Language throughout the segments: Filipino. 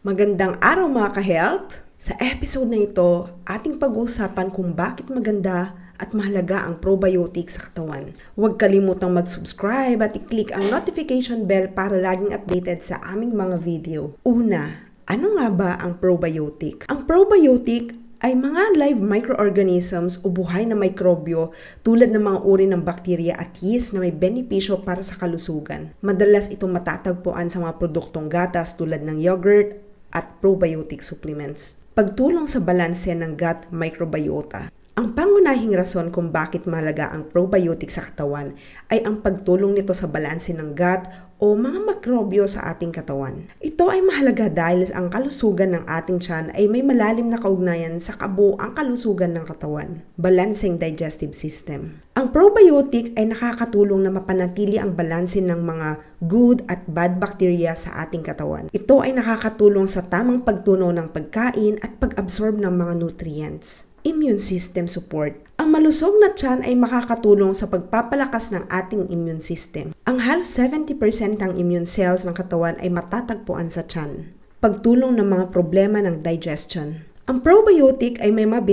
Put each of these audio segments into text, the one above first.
Magandang araw mga ka-health! Sa episode na ito, ating pag-uusapan kung bakit maganda at mahalaga ang probiotic sa katawan. Huwag kalimutang mag-subscribe at i-click ang notification bell para laging updated sa aming mga video. Una, ano nga ba ang probiotic? Ang probiotic ay mga live microorganisms o buhay na mikrobyo tulad ng mga uri ng bakterya at yeast na may benepisyo para sa kalusugan. Madalas itong matatagpuan sa mga produktong gatas tulad ng yogurt at probiotic supplements. Pagtulong sa balanse ng gut microbiota. Ang pangunahing rason kung bakit mahalaga ang probiotic sa katawan ay ang pagtulong nito sa balanse ng gut o mga mikrobyo sa ating katawan. Ito ay mahalaga dahil ang kalusugan ng ating tiyan ay may malalim na kaugnayan sa kabuang kalusugan ng katawan. Balancing digestive system. Ang probiotic ay nakakatulong na mapanatili ang balanse ng mga good at bad bacteria sa ating katawan. Ito ay nakakatulong sa tamang pagtunaw ng pagkain at pag-absorb ng mga nutrients immune system support. Ang malusog na tiyan ay makakatulong sa pagpapalakas ng ating immune system. Ang halos 70% ng immune cells ng katawan ay matatagpuan sa tiyan. Pagtulong ng mga problema ng digestion. Ang probiotic ay may mga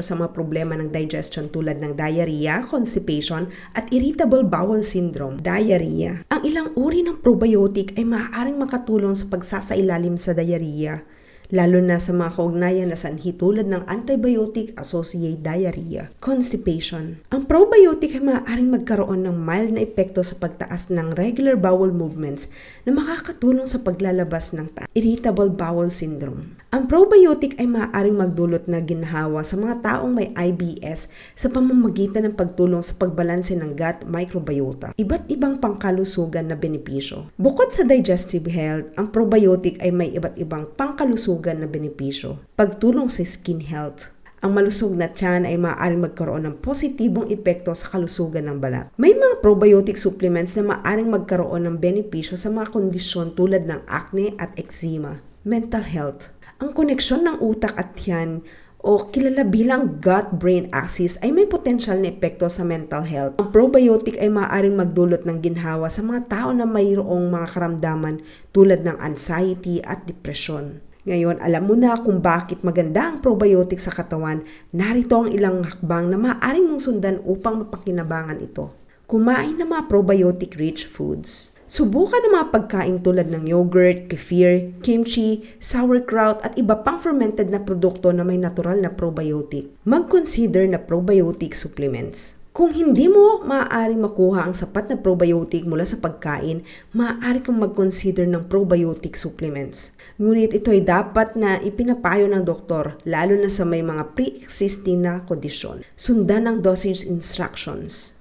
sa mga problema ng digestion tulad ng diarrhea, constipation, at irritable bowel syndrome, diarrhea. Ang ilang uri ng probiotic ay maaaring makatulong sa pagsasailalim sa diarrhea lalo na sa mga kaugnayan na sanhi tulad ng antibiotic-associated diarrhea, constipation. Ang probiotic ay maaaring magkaroon ng mild na epekto sa pagtaas ng regular bowel movements na makakatulong sa paglalabas ng ta- irritable bowel syndrome. Ang probiotic ay maaaring magdulot na ginhawa sa mga taong may IBS sa pamamagitan ng pagtulong sa pagbalanse ng gut microbiota. Iba't ibang pangkalusugan na benepisyo. Bukod sa digestive health, ang probiotic ay may iba't ibang pangkalusugan na benepisyo. Pagtulong sa skin health. Ang malusog na tiyan ay maaaring magkaroon ng positibong epekto sa kalusugan ng balat. May mga probiotic supplements na maaaring magkaroon ng benepisyo sa mga kondisyon tulad ng acne at eczema. Mental health ang koneksyon ng utak at tiyan o kilala bilang gut-brain axis ay may potensyal na epekto sa mental health. Ang probiotic ay maaaring magdulot ng ginhawa sa mga tao na mayroong mga karamdaman tulad ng anxiety at depression. Ngayon, alam mo na kung bakit maganda ang probiotic sa katawan. Narito ang ilang hakbang na maaaring mong sundan upang mapakinabangan ito. Kumain ng mga probiotic-rich foods. Subukan ang mga pagkain tulad ng yogurt, kefir, kimchi, sauerkraut at iba pang fermented na produkto na may natural na probiotic. Mag-consider na probiotic supplements. Kung hindi mo maaaring makuha ang sapat na probiotic mula sa pagkain, maaari kang mag-consider ng probiotic supplements. Ngunit ito ay dapat na ipinapayo ng doktor, lalo na sa may mga pre-existing na kondisyon. Sundan ang dosage instructions.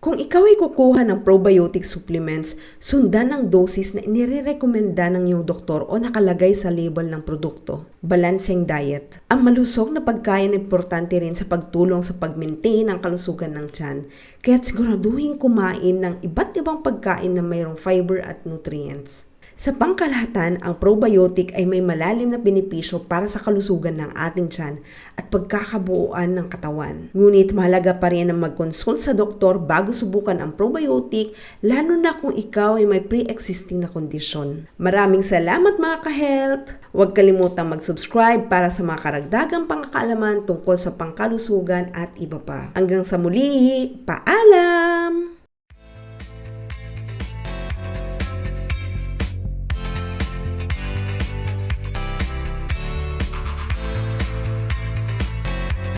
Kung ikaw ay kukuha ng probiotic supplements, sundan ang dosis na inirekomenda ng iyong doktor o nakalagay sa label ng produkto. Balancing diet. Ang malusog na pagkain ay importante rin sa pagtulong sa pag-maintain ang kalusugan ng tiyan. Kaya't siguraduhin kumain ng iba't ibang pagkain na mayroong fiber at nutrients. Sa pangkalahatan, ang probiotic ay may malalim na benepisyo para sa kalusugan ng ating tiyan at pagkakabuuan ng katawan. Ngunit mahalaga pa rin ang mag-consult sa doktor bago subukan ang probiotic, lalo na kung ikaw ay may pre-existing na kondisyon. Maraming salamat mga ka-health! Huwag kalimutang mag-subscribe para sa mga karagdagang pangkakaalaman tungkol sa pangkalusugan at iba pa. Hanggang sa muli, paalam!